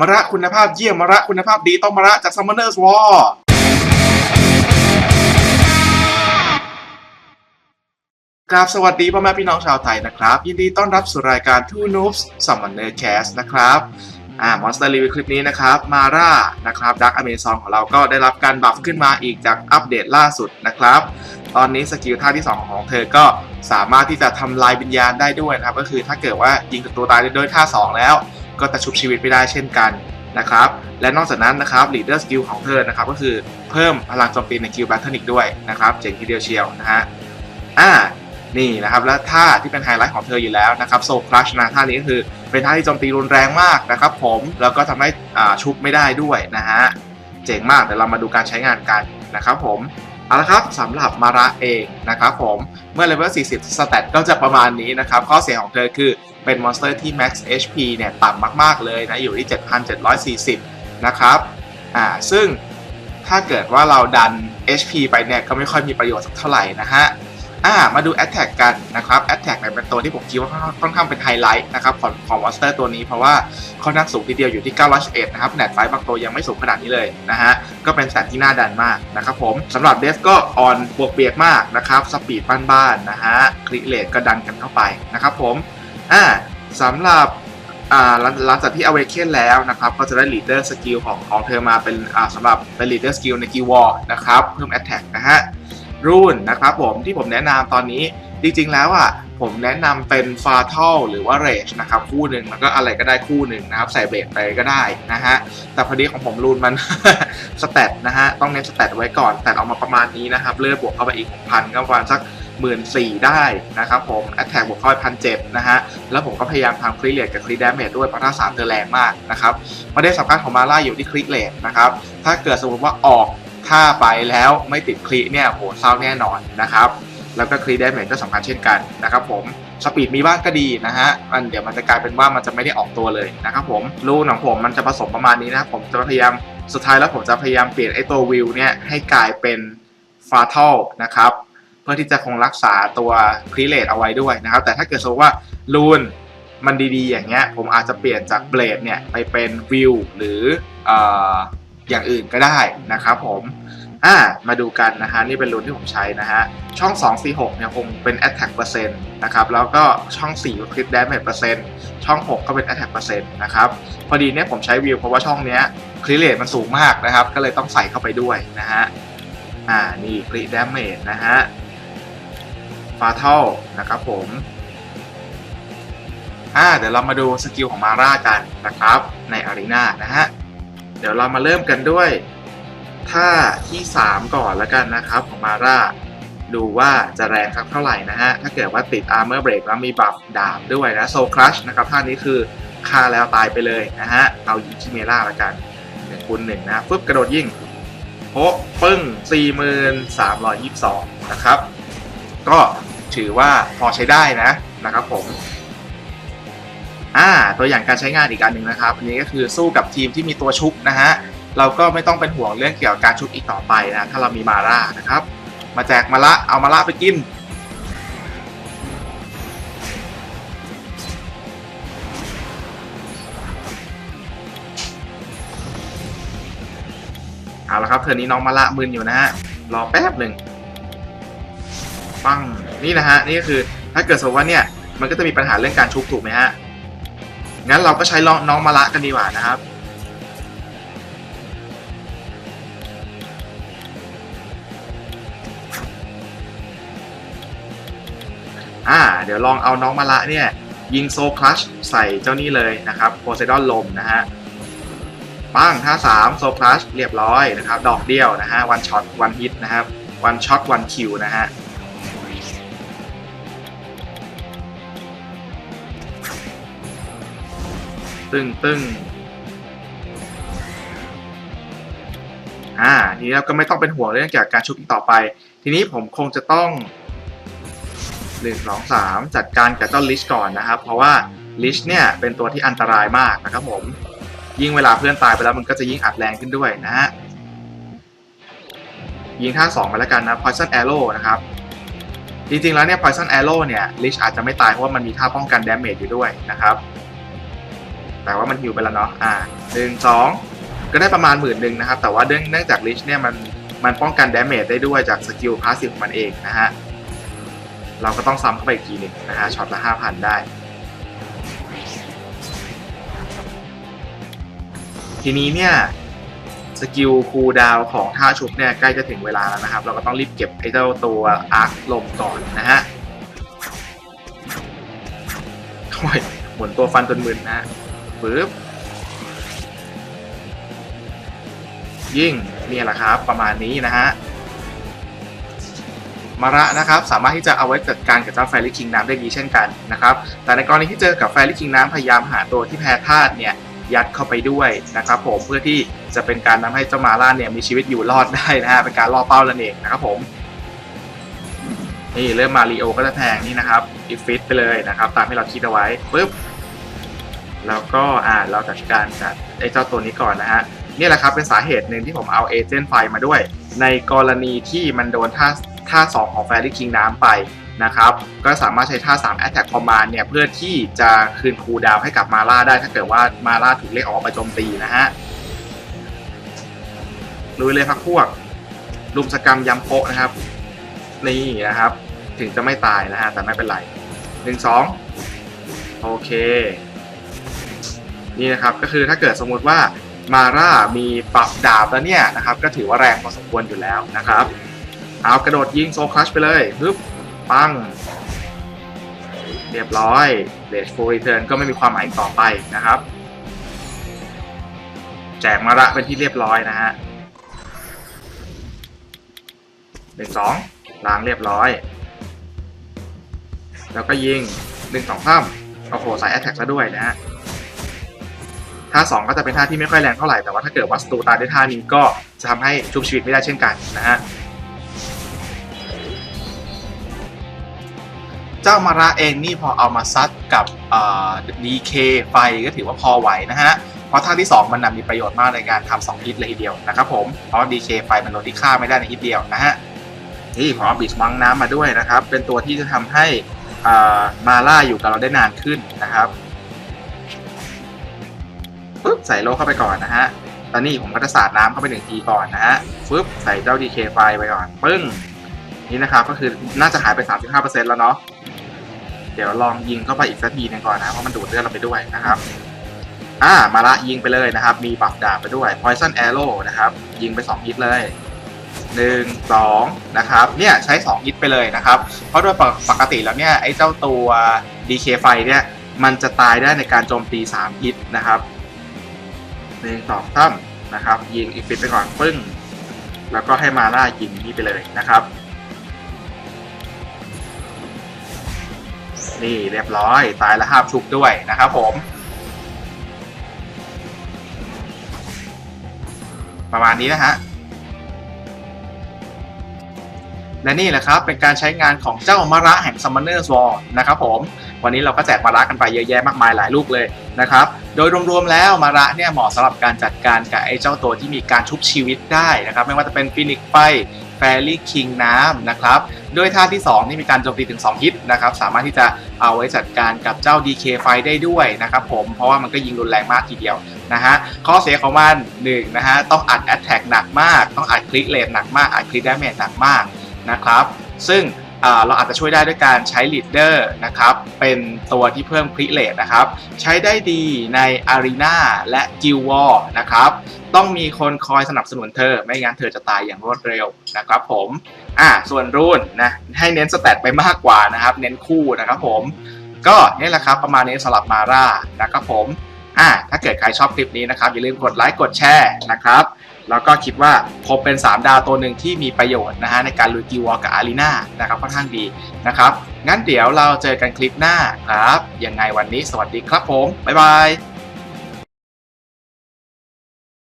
มระคุณภาพเยี่ยมมระคุณภาพดีต้องมระจาก Summoners War กราบสวัสดีพ่อแม่พี่น้องชาวไทยนะครับ ยินดีต้อนรับสู่รายการ Two Noobs Summoner Cast นะครับอ่ามอนสเตอร์รีวิวคลิปนี้นะครับมาร่านะครับดักอเมซอนของเราก็ได้รับการบัฟขึ้นมาอีกจากอัปเดตล่าสุดนะครับ ตอนนี้สกิลท่าที่ 2 ของเธอก็สามารถที่จะทำลายวิญญาณได้ด้วยนะครับ ก็คือถ้าเกิดว่ายิงศัตรูตายด้วยท่า 2 แล้ว ก็จะชุบชีวิตไปได้เช่นกันนะครับ และนอกจากนั้นนะครับ leader skill ของเธอนะครับก็คือเพิ่มพลังโจมตีในคิวแบทเทิลอีกด้วยนะครับเจ๋งทีเดียวเชียวนะฮะอ่านี่นะครับและท่าที่เป็นไฮไลท์ของเธออยู่แล้วนะครับโซคลัชนะท่านี้ก็คือเป็นท่าที่โจมตีรุนแรงมากนะครับผมแล้วก็ทำให้อ่าชุบไม่ได้ด้วยนะฮะเจ๋งมากเดี๋ยวเรามาดูการใช้งานกันนะครับผมเอาละครับสำหรับมาระเองนะครับผมเมื่อเลเวล40สเตตก็จะประมาณนี้นะครับ ข้อเสียของเธอคือ เป็นมอนสเตอร์ที่ Max HP เนี่ยต่ำมากๆเลยนะ อยู่ที่ 7,740 นะครับ อ่า ซึ่งถ้าเกิดว่าเราดัน HP ไปเนี่ย ก็ไม่ค่อยมีประโยชน์สักเท่าไหร่นะฮะ อ่า มาดู Attack กันนะครับ Attack เนี่ยเป็นตัวที่ผมคิดว่าค่อนข้างเป็นไฮไลท์นะครับของของมอนสเตอร์ตัวนี้เพราะว่าค่อนข้างสูงทีเดียวอยู่ที่ 911 นะครับแนทไฟบางตัวยังไม่สูงขนาดนี้เลยนะฮะ ก็เป็นสตทที่น่าดันมากนะครับผมสำหรับเดฟก็ออนบวกเบียกมากนะครับ สปีดบ้านๆนะฮะคลิเลตก็ดันกันเข้าไปนะครับผม อ่าสำหรับอ่าหลังจากที่ Awaken แล้วนะครับ ก็จะได้ Leader Skill ของของเธอมาเป็นอ่าสำหรับเป็น Leader Skill ใน Guild War นะครับเพิ่ม Attack นะฮะรูนนะครับผมที่ผมแนะนำตอนนี้จริงๆแล้วอะผมแนะนำเป็น f a t a l หรือว่า Rage นะครับคู่หนึ่งแล้วก็อะไรก็ได้คู่หนึ่งนะครับ ใส่เบรกไปก็ได้นะฮะแต่พอดีของผมรูนมันสแตทนะฮะต้องเน้นสแตทไว้ก่อนแต่เอามาประมาณนี้นะครับ เลือดบวกเข้าไปอีกพันก็ประมาณสัก หมื่นสี่ได้นะครับผมแอตแทกบวกเข้าไปพันเจ็ดนะฮะ แล้วผมก็พยายามทำคลิเลตกับคลิดาเมจด้วยเพราะท่าสามเธอแรงมากนะครับประเด็นสำคัญของมาล่าอยู่ที่คลิเลตนะครับ ถ้าเกิดสมมติว่าออกท่าไปแล้วไม่ติดคลิเนี่ยโหเศร้าแน่นอนนะครับ แล้วก็คลีดาเมจก็สำคัญเช่นกันนะครับผมสปีดมีบ้างก็ดีนะฮะ มันเดี๋ยวมันจะกลายเป็นว่ามันจะไม่ได้ออกตัวเลยนะครับผม รูนของผมมันจะผสมประมาณนี้นะครับผมจะพยายาม สุดท้ายแล้วผมจะพยายามเปลี่ยนไอตัววิวเนี่ยให้กลายเป็นฟาทัลนะครับ เพื่อที่จะคงรักษาตัวคลีเลตเอาไว้ด้วยนะครับ แต่ถ้าเกิดสมมติว่ารูนมันดีๆ อย่างเงี้ย ผมอาจจะเปลี่ยนจากเบลดเนี่ยไปเป็นวิวหรือออย่างอื่นก็ได้นะครับผมอ่ามาดูกันนะฮะ นี่เป็นรูนที่ผมใช้นะฮะ ช่อง 2 4 6 เนี่ยคงเป็น attack เปอร์เซ็นต์นะครับ แล้วก็ช่อง4ก็คลิป damage เปอร์เซ็นต์ช่อง 6 ก็เป็น attack เปอร์เซ็นต์นะครับ พอดีเนี่ยผมใช้วิวเพราะว่าช่องเนี้ยคลิเลตมันสูงมากนะครับ ก็เลยต้องใส่เข้าไปด้วยนะฮะ อ่า นี่คลิ damage นะฮะ fatal นะครับผมอ่าเดี๋ยวเรามาดูสกิลของมาร่ากันนะครับในอารีนานะฮะเดี๋ยวเรามาเริ่มกันด้วยท่าที่ 3 ก่อนแล้วกันนะครับของมาร่าดูว่าจะแรงสักเท่าไหร่นะฮะ ถ้าเกิดว่าติด Armor Break แล้วมีบัฟดาบด้วยนะโซครัชนะครับท่านี้คือฆ่าแล้วตายไปเลยนะฮะ เอายิงชิเมล่าล้วกันหนึ่งคูณหนึ่งนะฟึบกระโดดยิงโอ้ปึ้ง 4322 นะครับ ก็ ถือว่าพอใช้ได้นะนะครับผมอ่าตัวอย่างการใช้งานอีกอันหนึ่งนะครับอันนี้ก็คือสู้กับทีมที่มีตัวชุบนะฮะเราก็ไม่ต้องเป็นห่วงเรื่องเกี่ยวกับการชุบอีกต่อไปนะถ้าเรามีมาร่านะครับ มาแจกมาละเอามาละไปกินเอาละครับเทอร์นนี้น้องมาละมึนอยู่นะฮะรอแป๊บหนึ่ง ปังนี่นะฮะนี่ก็คือถ้าเกิดสมมติว่าเนี่ยมันก็จะมีปัญหาเรื่องการชุบถูกไหมฮะงั้นเราก็ใช้น้องมาละกันดีกว่านะครับอ่าเดี๋ยวลองเอาน้องมาละเนี่ยยิงโซคลัชใส่เจ้านี่เลยนะครับโพไซดอนลมนะฮะปั้งท่าสามโซคลัชเรียบร้อยนะครับ ดอกเดียวนะฮะวันช็อตวันฮิตนะครับวันช็อตวันคิวนะฮะ ตึ้งตึ้งอ่าทีนี้เราก็ไม่ต้องเป็นห่วงเรื่องเกี่ยวกับการชุบอีกต่อไป ทีนี้ผมคงจะต้องหนึ่งสองสามจัดการกับเจ้าลิชก่อนนะครับ เพราะว่าลิชเนี่ยเป็นตัวที่อันตรายมากนะครับผม ยิ่งเวลาเพื่อนตายไปแล้วมันก็จะยิ่งอัดแรงขึ้นด้วยนะฮะยิงท่าสองไปแล้วกันนะ poison arrow นะครับ จริงๆแล้วเนี่ย poison arrow เนี่ยลิชอาจจะไม่ตายเพราะว่ามันมีท่าป้องกัน damage อยู่ด้วยนะครับ แต่ว่ามันฮิวไปแล้วเนาะอ่าหนึ่งสองก็ได้ประมาณหมื่นหนึ่งนะครับ แต่ว่าเนื่องจากลิชเนี่ยมันมันป้องกันดาเมจได้ด้วยจากสกิลพาสซีฟของมันเองนะฮะ เราก็ต้องซ้ำเข้าไปอีกทีหนึ่งนะฮะช็อตละห้าพันได้ ทีนี้เนี่ยสกิลคูลดาวของท่าชุบเนี่ยใกล้จะถึงเวลาแล้วนะครับ เราก็ต้องรีบเก็บไอ้เจ้าตัวอาร์คลมก่อนนะฮะโอ้ยหมุนตัวฟันจนมึนนะฮะ ปึ๊บยิ่งนี่แหละครับประมาณนี้นะฮะมาระนะครับสามารถที่จะเอาไว้จัดการกับเจ้าแฟรี่คิงน้ำได้ดีเช่นกันนะครับแต่ในกรณีที่เจอกับแฟรี่คิงน้ำพยายามหาตัวที่แพ้ธาตุเนี่ยยัดเข้าไปด้วยนะครับผมเพื่อที่จะเป็นการทำให้เจ้ามาล่าเนี่ยมีชีวิตอยู่รอดได้นะฮะเป็นการล่อเป้านั่นเองนะครับผมนี่เริ่มมารีโอก็จะแทงนี่นะครับอีฟิตไปเลยนะครับตามที่เราคิดเอาไว้ปุ๊บ แล้วก็อ่าเราจัดการกับไอ้เจ้าตัวนี้ก่อนนะฮะนี่แหละครับเป็นสาเหตุหนึ่งที่ผมเอาเอเจนต์ไฟมาด้วย ในกรณีที่มันโดนท่าท่าสองของแฟรี่คิงน้ำไปนะครับก็สามารถใช้ท่า 3 Attack Command เนี่ยเพื่อที่จะคืนคูดาวให้กับมาล่าได้ถ้าเกิดว่ามาล่าถูกเรียกออกมาโจมตีนะฮะลุยเลยพักพวก ลุมสกรรมยำโปะนะครับ นี่นะครับ ถึงจะไม่ตายนะฮะแต่ไม่เป็นไรหนึ่งสองโอเค นี่นะครับก็คือถ้าเกิดสมมติว่ามาร่ามีปรับดาบแล้วเนี่ยนะครับก็ถือว่าแรงพอสมควรอยู่แล้วนะครับเอากระโดดยิงโซคลัชไปเลยฮึบปังเรียบร้อยเลดฟูรีเทิร์นก็ไม่มีความหมายต่อไปนะครับ แจกมาระเป็นที่เรียบร้อยนะฮะหนึ่งสองล้างเรียบร้อย แล้วก็ยิงหนึ่งสองสามโอ้โหสายแอตแทกซะด้วยนะฮะ ท่าสองก็จะเป็นท่าที่ไม่ค่อยแรงเท่าไหร่ แต่ว่าถ้าเกิดว่าสตูตายด้วยท่านี้ก็จะทำให้ชุบชีวิตไม่ได้เช่นกันนะฮะเจ้ามาระเองนี่พอเอามาซัดกับดีเคไฟก็ถือว่าพอไหวนะฮะ เพราะท่าที่ 2 มันนมีประโยชน์มากในการทำสองฮิตเลยทีเดียวนะครับผม เพราะดีเคไฟมันโดที่ฆ่าไม่ได้ในฮิตเดียวนะฮะ นี่ผมเอาบิชมังน้ำมาด้วยนะครับ เป็นตัวที่จะทำให้มาล่าอยู่กับเราได้นานขึ้นนะครับ ปึ๊บใส่โลเข้าไปก่อนนะฮะตอนนี้ผมก็จะสาดน้ำเข้าไปหนึ่งทีก่อนนะฮะปึ๊บใส่เจ้าดีเคไฟไปก่อนปึ้งนี่นะครับก็คือน่าจะหายไป 35%แล้วเนาะเดี๋ยวลองยิงเข้าไปอีกสักทีหนึงก่อนนะเพราะมันดูดเลือดเราไปด้วยนะครับอ่ามาละยิงไปเลยนะครับ มีบัฟดาบไปด้วย Poison Arrow นะครับ ยิงไป2ฮิตเลย1 2นะครับเนี่ยใช้2ฮิตไปเลยนะครับ เพราะโดยปกติแล้วเนี่ยไอ้เจ้าตัว DK ไฟเนี่ยมันจะตายได้ในการโจมตี3ฮิตนะครับ 1 2 3นะครับ ยิงอีฟิตไปก่อนปึ้ง แล้วก็ให้มาล่ายิงนี่ไปเลยนะครับ นี่เรียบร้อยตายแล้วห้ามชุบด้วยนะครับผมประมาณนี้นะฮะ และนี่แหละครับเป็นการใช้งานของเจ้ามาระแห่ง Summoner's War นะครับผม วันนี้เราก็แจกมาระกันไปเยอะแยะมากมายหลายลูกเลยนะครับ โดยรวมๆแล้วมาระเนี่ยเหมาะสำหรับการจัดการกับไอ้เจ้าตัวที่มีการชุบชีวิตได้นะครับ ไม่ว่าจะเป็นฟินิกไฟแฟรี่คิงน้ำนะครับด้วยท่าที่2นี่มีการโจมตีถึง 2 ฮิตนะครับ สามารถที่จะเอาไว้จัดการกับเจ้า DK ไฟได้ด้วยนะครับผมเพราะว่ามันก็ยิงรุนแรงมากทีเดียวนะฮะข้อเสียของมัน1นะฮะต้องอัดแอตแทกหนักมาก ต้องอัดคลิกเลนหนักมากอัดคลิกดาเมจหนักมากนะครับซึ่ง เราอาจจะช่วยได้ด้วยการใช้ลีดเดอร์นะครับเป็นตัวที่เพิ่มคลิเลตนะครับใช้ได้ดีในอารีนาและกิลวอลนะครับต้องมีคนคอยสนับสนุนเธอ ไม่งั้นเธอจะตายอย่างรวดเร็วนะครับผมอ่าส่วนรูนนะให้เน้นสแตทไปมากกว่านะครับเน้นคู่นะครับผมก็นี่แหละครับประมาณนี้สำหรับมาร่านะครับผมอ่าถ้าเกิดใครชอบคลิปนี้นะครับอย่าลืมกดไลค์กดแชร์นะครับ แล้วก็คิดว่าผมเป็น 3 ดาวตัวหนึ่งที่มีประโยชน์นะฮะในการลุยกิวอกับอารีนานะครับค่อนข้างดีนะครับงั้นเดี๋ยวเราเจอกันคลิปหน้าครับยังไงวันนี้สวัสดีครับผมบ๊ายบาย